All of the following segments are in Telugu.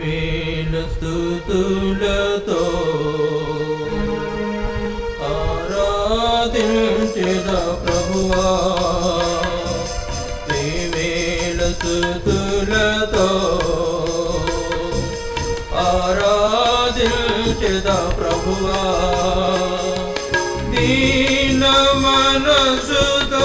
వేల స్థుతులతో ఆరాధించేద ప్రభువా వేల స్థుతులతో ఆరాధించేద ప్రభువా దీన మనసుతో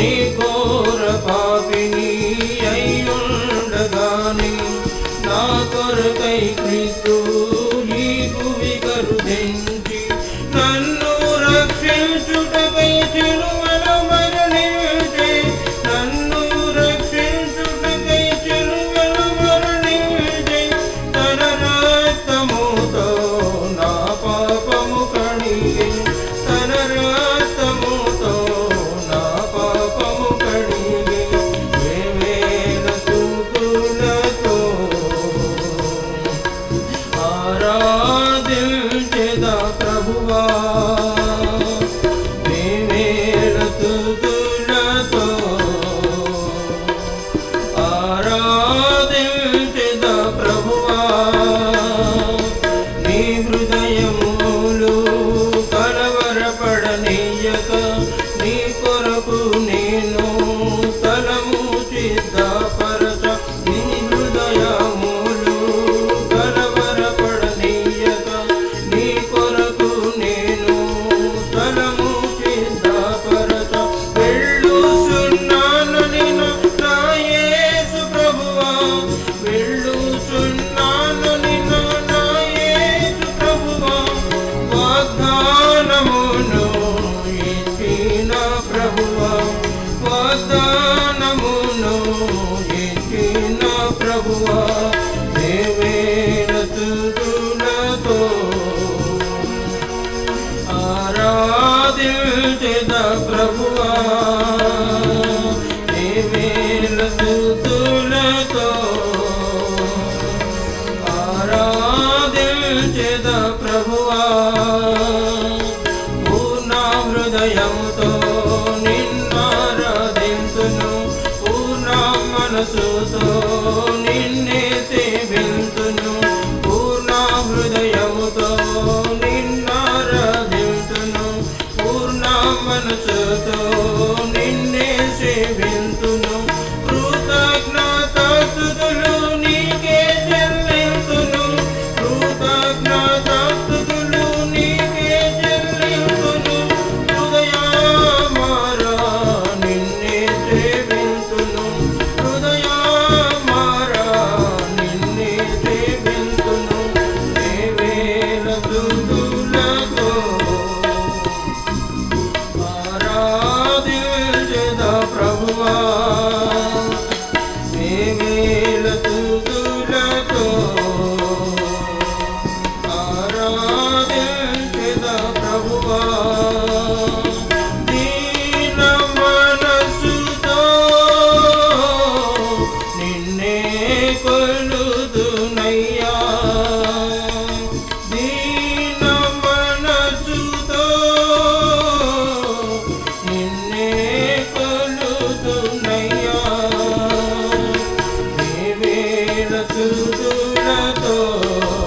நீ கோர பாபினி ஐயுண்டதானே నా కొరకై క్రీస్తు हृदय ఇచ్చిన ప్రభువా దేవేణతులతో ఆరాధించిన ప్రభువా దేవేణతులతో ఆరాధించిన ప్రభు Nasuso ਗੁਰੂ ਤੋਂ